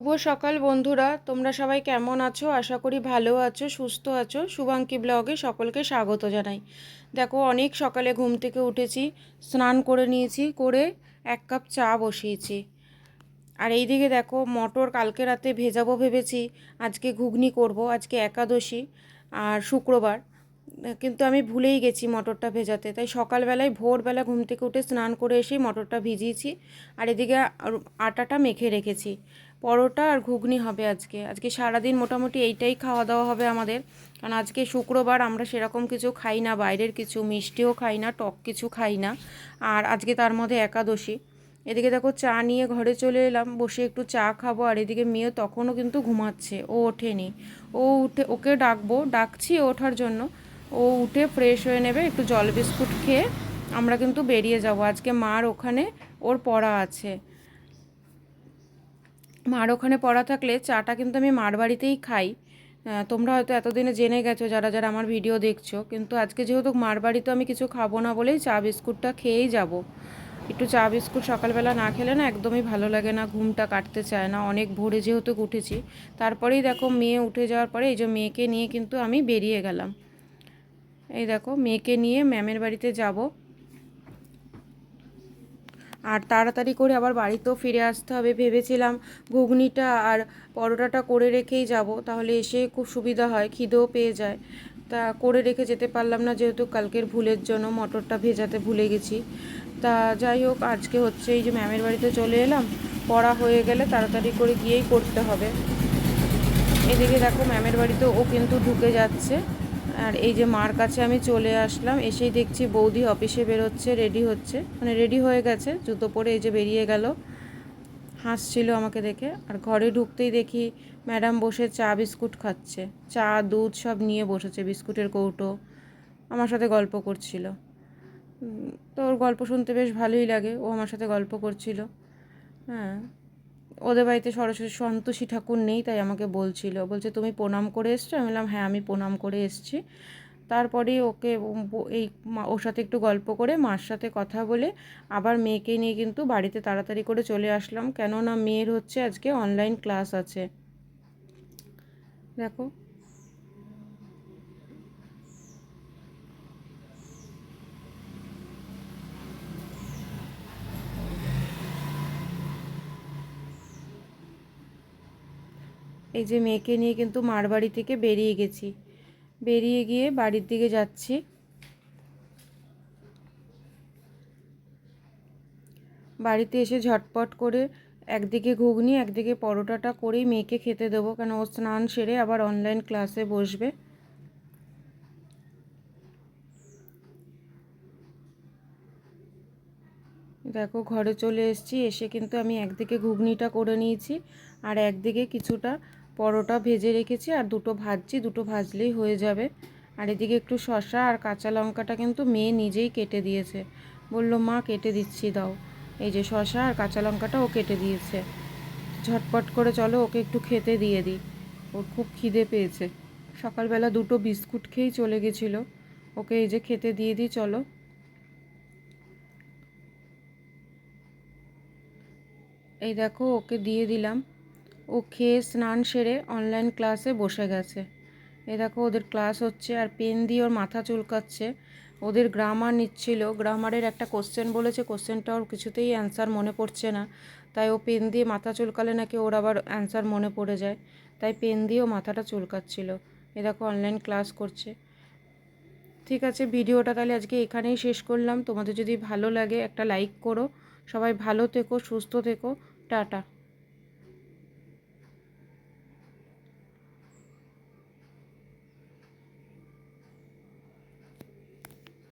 শুভ সকাল বন্ধুরা, তোমরা সবাই কেমন আছো? আশা করি ভালো আছো, সুস্থ আছো। শুভাঙ্কি ব্লগে সকলকে স্বাগত জানাই। দেখো, অনেক সকালে ঘুম থেকে উঠেছি, স্নান করে নিয়েছি, করে এক কাপ চা বসিয়েছি। আর এইদিকে দেখো, মটর কালকে রাতে ভেজাবো ভেবেছি, আজকে ঘুগনি করব, আজকে একাদশী আর শুক্রবার। কিন্তু আমি ভুলেই গেছি মটরটা ভেজাতে। তাই সকালবেলায়, ভোরবেলা ঘুম থেকে উঠে স্নান করে এসেই মটরটা ভিজিয়েছি, আর এদিকে আটাটা মেখে রেখেছি। পরোটা আর ঘুগনি হবে আজকে। আজকে সারাদিন মোটামুটি এইটাই খাওয়া দাওয়া হবে আমাদের। কারণ আজকে শুক্রবার আমরা সেরকম কিছু খাই না, বাইরের কিছু মিষ্টিও খাই না, টক কিছু খাই না। আর আজকে তার মধ্যে একাদশী। এদিকে দেখো চা নিয়ে ঘরে চলে এলাম, বসে একটু চা খাব। আর এদিকে মেয়ে তখনও কিন্তু ঘুমাচ্ছে, ও ওঠেনি। ও উঠে, ওকে ডাকবো, ডাকছি ওঠার জন্য। ও উঠে ফ্রেশ হয়ে নেবে, একটু জল বিস্কুট খেয়ে আমরা কিন্তু বেরিয়ে যাব। আজকে মার ওখানে, ওর পড়া আছে। মার ওখানে পড়া থাকলে চাটা কিন্তু আমি মার বাড়িতেই খাই। তোমরা হয়তো এতদিনে জেনে গেছো, যারা যারা আমার ভিডিও দেখছ, কিন্তু আজকে যেহেতু মার বাড়িতে আমি কিছু খাব না বলেই চা বিস্কুটটা খেয়েই যাব। একটু চা বিস্কুট সকালবেলা না খেলে না একদমই ভালো লাগে না, ঘুমটা কাটতে চায় না, অনেক ভোরে যেহেতু উঠেছি। তারপরেই দেখো মেয়ে উঠে যাওয়ার পরে এই যে মেয়েকে নিয়ে কিন্তু আমি বেরিয়ে গেলাম। এই দেখো, মেয়েকে নিয়ে ম্যামের বাড়িতে যাব। আর তাড়াতাড়ি করে আবার বাড়িতেও ফিরে আসতে হবে ভেবেছিলাম ঘুগনিটা আর পরোটাটা করে রেখেই যাব, তাহলে এসে খুব সুবিধা হয়, খিদেও পেয়ে যায়। তা করে রেখে যেতে পারলাম না যেহেতু কালকের ভুলের জন্য মটরটা ভেজাতে ভুলে গেছি। তা যাই হোক, আজকে হচ্ছে এই যে ম্যামের বাড়িতে চলে এলাম, পড়া হয়ে গেলে তাড়াতাড়ি করে গিয়েই করতে হবে। এদিকে দেখো ম্যামের বাড়িতে ও কিন্তু ঢুকে যাচ্ছে। আর এই যে মার কাছে আমি চলে আসলাম, এসেই দেখছি বৌদি অফিসে বেরোচ্ছে, রেডি হচ্ছে। মানে রেডি হয়ে গেছে, জুতো পরে এই যে বেরিয়ে গেল। হাসছিল আমাকে দেখে। আর ঘরে ঢুকতেই দেখি ম্যাডাম বসে চা, বিস্কুট খাচ্ছে। চা, দুধ সব নিয়ে বসেছে, বিস্কুটের কৌটো। আমার সাথে গল্প করছিল। তো ওর গল্প শুনতে বেশ ভালোই লাগে। ও আমার সাথে গল্প করছিল। হ্যাঁ। ওদের বাড়িতে সরস্বতী সন্তোষী ঠাকুর নেই, তাই আমাকে বলছিল। বলছে, তুমি প্রণাম করে এসছো? আমি বললাম হ্যাঁ আমি প্রণাম করে এসছি। তারপরে ওকে এই ওর সাথে একটু গল্প করে মার সাথে কথা বলে আবার মেয়েকে নিয়ে কিন্তু বাড়িতে তাড়াতাড়ি করে চলে আসলাম। কেননা মেয়ের হচ্ছে আজকে অনলাইন ক্লাস আছে। দেখো। এই যে মেয়েকে নিয়ে কিন্তু মার বাড়ি থেকে বেরিয়ে গেছি। বেরিয়ে গিয়ে বাড়ির দিকে যাচ্ছি। বাড়িতে এসে ঝটপট করে একদিকে ঘুগনি, একদিকে পরোটাটা করেই মেয়েকে খেতে দেবো। কেন, ও স্নান সেরে আবার অনলাইন ক্লাসে বসবে। দেখো, ঘরে চলে এসেছি। এসে কিন্তু আমি একদিকে ঘুগনিটা করে নিয়েছি আর একদিকে কিছুটা পরোটা ভেজে রেখেছি আর দুটো ভাজছি, দুটো ভাজলেই হয়ে যাবে। আর এদিকে একটু শসা আর কাঁচা লঙ্কাটা কিন্তু মেয়ে নিজেই কেটে দিয়েছে। বলল, মা, কেটে দিচ্ছি, দাও। এই যে শসা আর কাঁচা লঙ্কাটা ও কেটে দিয়েছে। ঝটপট করে চলো, ওকে একটু খেতে দিয়ে দিই। ওর খুব খিদে পেয়েছে। সকালবেলা দুটো বিস্কুট খেয়েই চলে গেছিল। ওকে এই যে খেতে দিয়ে দিই, চলো। এই দেখো, ওকে দিয়ে দিলাম। ও খেয়ে স্নান সেরে অনলাইন ক্লাসে বসে গেছে। এ দেখো ওদের ক্লাস হচ্ছে আর পেন দিয়ে ওর মাথা চুলকাচ্ছে। ওদের গ্রামার নিচ্ছিল। গ্রামারের একটা কোশ্চেন বলেছে। কোশ্চেনটা ওর কিছুতেই অ্যান্সার মনে পড়ছে না। তাই ও পেন দিয়ে মাথা চুলকালে নাকি ওর আবার অ্যান্সার মনে পড়ে যায়। তাই পেন দিয়েও মাথাটা চুলকাচ্ছিল। এ দেখো অনলাইন ক্লাস করছে। ঠিক আছে, ভিডিওটা তাহলে আজকে এখানেই শেষ করলাম। তোমাদের যদি ভালো লাগে একটা লাইক করো। সবাই ভালো থেকো, সুস্থ থেকো। টাটা।